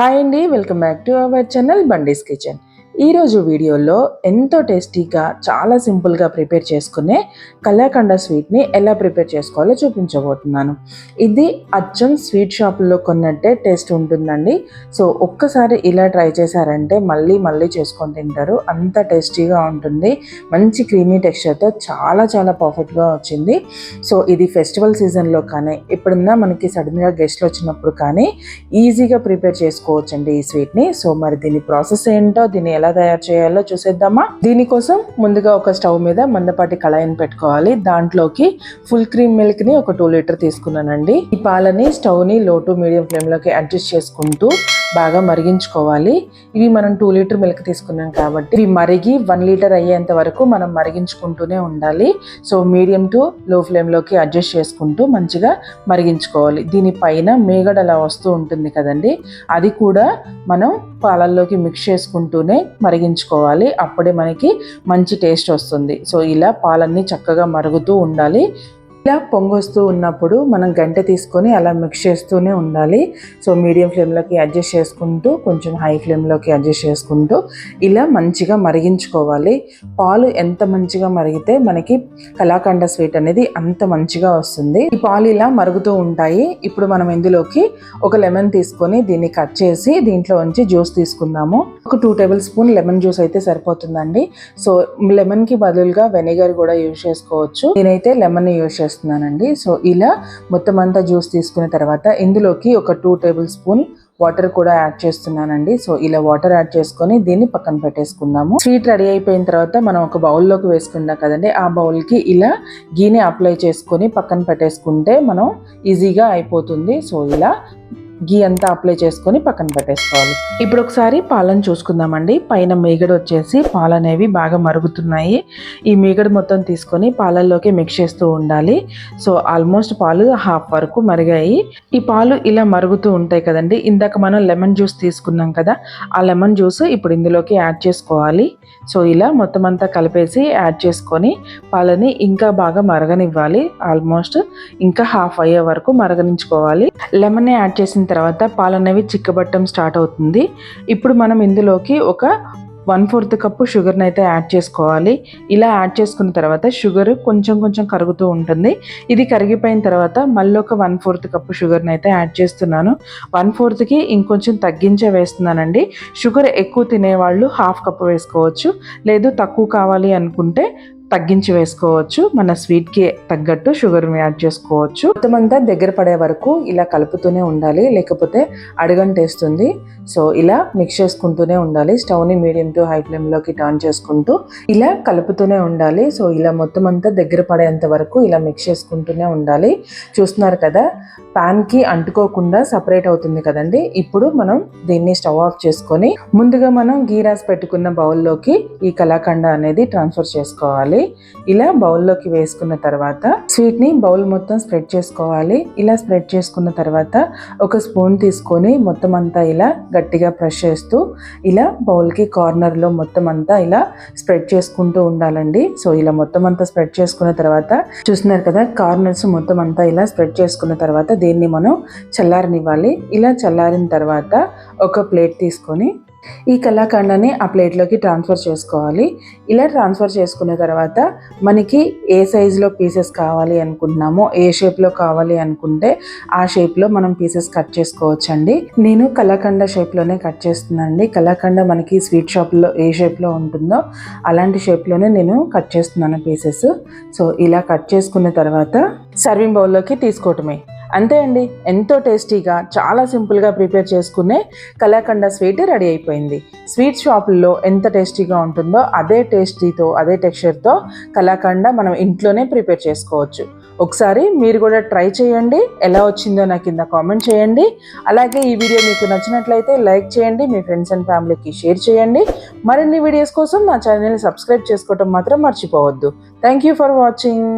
Hi అండి welcome back to our channel Bandi's kitchen. ఈరోజు వీడియోలో ఎంతో టేస్టీగా చాలా సింపుల్గా ప్రిపేర్ చేసుకునే కలాకండ స్వీట్ని ఎలా ప్రిపేర్ చేసుకోవాలో చూపించబోతున్నాను. ఇది అచ్చం స్వీట్ షాపుల్లో కొన్నట్టే టేస్ట్ ఉంటుందండి. సో ఒక్కసారి ఇలా ట్రై చేశారంటే మళ్ళీ మళ్ళీ చేసుకొని తింటారు. అంత టేస్టీగా ఉంటుంది. మంచి క్రీమీ టెక్స్చర్తో చాలా చాలా పర్ఫెక్ట్గా వచ్చింది. సో ఇది ఫెస్టివల్ సీజన్లో కానీ ఎప్పుడన్నా మనకి సడన్గా గెస్ట్లు వచ్చినప్పుడు కానీ ఈజీగా ప్రిపేర్ చేసుకోవచ్చండి ఈ స్వీట్ని. సో మరి దీని ప్రాసెస్ ఏంటో దీన్ని ఎలా తయారు చేయాలో చూసేద్దామా? దీనికోసం ముందుగా ఒక స్టవ్ మీద మందపాటి కళాయిని పెట్టుకోవాలి. దాంట్లోకి ఫుల్ క్రీమ్ మిల్క్ని ఒక టూ లీటర్ తీసుకున్నానండి. ఈ పాలని స్టవ్ని లో టు మీడియం ఫ్లేమ్లోకి అడ్జస్ట్ చేసుకుంటూ బాగా మరిగించుకోవాలి. ఇవి మనం టూ లీటర్ మిల్క్ తీసుకున్నాం కాబట్టి ఇవి మరిగి వన్ లీటర్ అయ్యేంత వరకు మనం మరిగించుకుంటూనే ఉండాలి. సో మీడియం టు లో ఫ్లేమ్లోకి అడ్జస్ట్ చేసుకుంటూ మంచిగా మరిగించుకోవాలి. దీనిపైన మేగడ అలా వస్తూ ఉంటుంది కదండి. అది కూడా మనం పాలల్లోకి మిక్స్ చేసుకుంటూనే మరిగించుకోవాలి. అప్పుడే మనకి మంచి టేస్ట్ వస్తుంది. సో ఇలా పాలన్నీ చక్కగా మరుగుతూ ఉండాలి. ఇలా పొంగొస్తూ ఉన్నప్పుడు మనం గంట తీసుకొని అలా మిక్స్ చేస్తూనే ఉండాలి. సో మీడియం ఫ్లేమ్లోకి అడ్జస్ట్ చేసుకుంటూ కొంచెం హై ఫ్లేమ్లోకి అడ్జస్ట్ చేసుకుంటూ ఇలా మంచిగా మరిగించుకోవాలి. పాలు ఎంత మంచిగా మరిగితే మనకి కలాకండ స్వీట్ అనేది అంత మంచిగా వస్తుంది. ఈ పాలు ఇలా మరుగుతూ ఉంటాయి. ఇప్పుడు మనం ఇందులోకి ఒక లెమన్ తీసుకొని దీన్ని కట్ చేసి దీంట్లో ఉంచి జ్యూస్ తీసుకుందాము. ఒక two table spoon lemon juice అయితే సరిపోతుందండి. సో లెమన్కి బదులుగా వెనిగర్ కూడా యూజ్ చేసుకోవచ్చు. నేనైతే లెమన్ యూజ్ చేస్తున్నానండి. సో ఇలా మొత్తం అంతా జ్యూస్ తీసుకున్న తర్వాత ఇందులోకి ఒక టూ టేబుల్ స్పూన్ వాటర్ కూడా యాడ్ చేస్తున్నానండి. సో ఇలా వాటర్ యాడ్ చేసుకొని దీన్ని పక్కన పెట్టేసుకుందాము. స్వీట్ రెడీ అయిపోయిన తర్వాత మనం ఒక బౌల్లోకి వేసుకుంటాం కదండి. ఆ బౌల్కి ఇలా గీని అప్లై చేసుకొని పక్కన పెట్టేసుకుంటే మనం ఈజీగా అయిపోతుంది. సో ఇలా గీ అంతా అప్లై చేసుకొని పక్కన పెట్టేసుకోవాలి. ఇప్పుడు ఒకసారి పాలను చూసుకుందామండి. పైన మీగడ వచ్చేసి పాలు అనేవి బాగా మరుగుతున్నాయి. ఈ మీగడ మొత్తం తీసుకొని పాలల్లోకి మిక్స్ చేస్తూ ఉండాలి. సో ఆల్మోస్ట్ పాలు హాఫ్ వరకు మరిగాయి. ఈ పాలు ఇలా మరుగుతూ ఉంటాయి కదండి. ఇందాక మనం లెమన్ జ్యూస్ తీసుకున్నాం కదా ఆ లెమన్ జ్యూస్ ఇప్పుడు ఇందులోకి యాడ్ చేసుకోవాలి. సో ఇలా మొత్తం అంతా కలిపేసి యాడ్ చేసుకొని పాలని ఇంకా బాగా మరగనివ్వాలి. ఆల్మోస్ట్ ఇంకా హాఫ్ అయ్యే వరకు మరగనించుకోవాలి. లెమన్ యాడ్ చేసిన తర్వాత పాలు అనేవి చిక్కబట్టడం స్టార్ట్ అవుతుంది. ఇప్పుడు మనం ఇందులోకి ఒక వన్ ఫోర్త్ కప్పు షుగర్ని అయితే యాడ్ చేసుకోవాలి. ఇలా యాడ్ చేసుకున్న తర్వాత షుగర్ కొంచెం కొంచెం కరుగుతూ ఉంటుంది. ఇది కరిగిపోయిన తర్వాత మళ్ళీ ఒక వన్ ఫోర్త్ కప్పు షుగర్ని అయితే యాడ్ చేస్తున్నాను. వన్ ఫోర్త్కి ఇంకొంచెం తగ్గించే వేస్తున్నానండి. షుగర్ ఎక్కువ తినేవాళ్ళు హాఫ్ కప్పు వేసుకోవచ్చు. లేదు తక్కువ కావాలి అనుకుంటే తగ్గించి వేసుకోవచ్చు. మన స్వీట్కి తగ్గట్టు షుగర్ యాడ్ చేసుకోవచ్చు. మొత్తం అంతా దగ్గర పడే వరకు ఇలా కలుపుతూనే ఉండాలి. లేకపోతే అడుగంటేస్తుంది సో ఇలా మిక్స్ చేసుకుంటూనే ఉండాలి. స్టవ్ని మీడియం టు హై ఫ్లేమ్లోకి టర్న్ చేసుకుంటూ ఇలా కలుపుతూనే ఉండాలి. సో ఇలా మొత్తం అంతా దగ్గర పడేంత వరకు ఇలా మిక్స్ చేసుకుంటూనే ఉండాలి. చూస్తున్నారు కదా ప్యాన్కి అంటుకోకుండా సపరేట్ అవుతుంది కదండి. ఇప్పుడు మనం దీన్ని స్టవ్ ఆఫ్ చేసుకొని ముందుగా మనం గీ రాసి పెట్టుకున్న బౌల్లోకి ఈ కళాఖండ అనేది ట్రాన్స్ఫర్ చేసుకోవాలి. ఇలా బౌల్లోకి వేసుకున్న తర్వాత స్వీట్ని బౌల్ మొత్తం స్ప్రెడ్ చేసుకోవాలి. ఇలా స్ప్రెడ్ చేసుకున్న తర్వాత ఒక స్పూన్ తీసుకొని మొత్తం అంతా ఇలా గట్టిగా ప్రెష్ చేస్తూ ఇలా బౌల్కి కార్నర్లో మొత్తం అంతా ఇలా స్ప్రెడ్ చేసుకుంటూ ఉండాలండి. సో ఇలా మొత్తం అంతా స్ప్రెడ్ చేసుకున్న తర్వాత చూస్తున్నారు కదా కార్నర్స్ మొత్తం అంతా ఇలా స్ప్రెడ్ చేసుకున్న తర్వాత దీన్ని మనం చల్లారనివ్వాలి. ఇలా చల్లారిన తర్వాత ఒక ప్లేట్ తీసుకొని ఈ కళాఖండాన్ని ఆ ప్లేట్లోకి ట్రాన్స్ఫర్ చేసుకోవాలి. ఇలా ట్రాన్స్ఫర్ చేసుకున్న తర్వాత మనకి ఏ సైజులో పీసెస్ కావాలి అనుకుంటున్నామో ఏ షేప్లో కావాలి అనుకుంటే ఆ షేప్లో మనం పీసెస్ కట్ చేసుకోవచ్చండి. నేను కలాకండ షేప్లోనే కట్ చేస్తున్నానండి. కలాకండ మనకి స్వీట్ షాప్లో ఏ షేప్లో ఉంటుందో అలాంటి షేప్లోనే నేను కట్ చేస్తున్నాను పీసెస్. సో ఇలా కట్ చేసుకున్న తర్వాత సర్వింగ్ బౌల్లోకి తీసుకోవటమే. అంతే అండి ఎంతో టేస్టీగా చాలా సింపుల్గా ప్రిపేర్ చేసుకునే కలాకండ స్వీట్ రెడీ అయిపోయింది. స్వీట్ షాపుల్లో ఎంత టేస్టీగా ఉంటుందో అదే టేస్టీతో అదే టెక్స్చర్తో కలాకండ మనం ఇంట్లోనే ప్రిపేర్ చేసుకోవచ్చు. ఒకసారి మీరు కూడా ట్రై చేయండి ఎలా వచ్చిందో నాకు కింద కామెంట్ చేయండి. అలాగే ఈ వీడియో మీకు నచ్చినట్లయితే లైక్ చేయండి మీ ఫ్రెండ్స్ అండ్ ఫ్యామిలీకి షేర్ చేయండి. మరిన్ని వీడియోస్ కోసం నా ఛానల్ని సబ్స్క్రైబ్ చేసుకోవటం మాత్రం మర్చిపోవద్దు. Thank you for watching.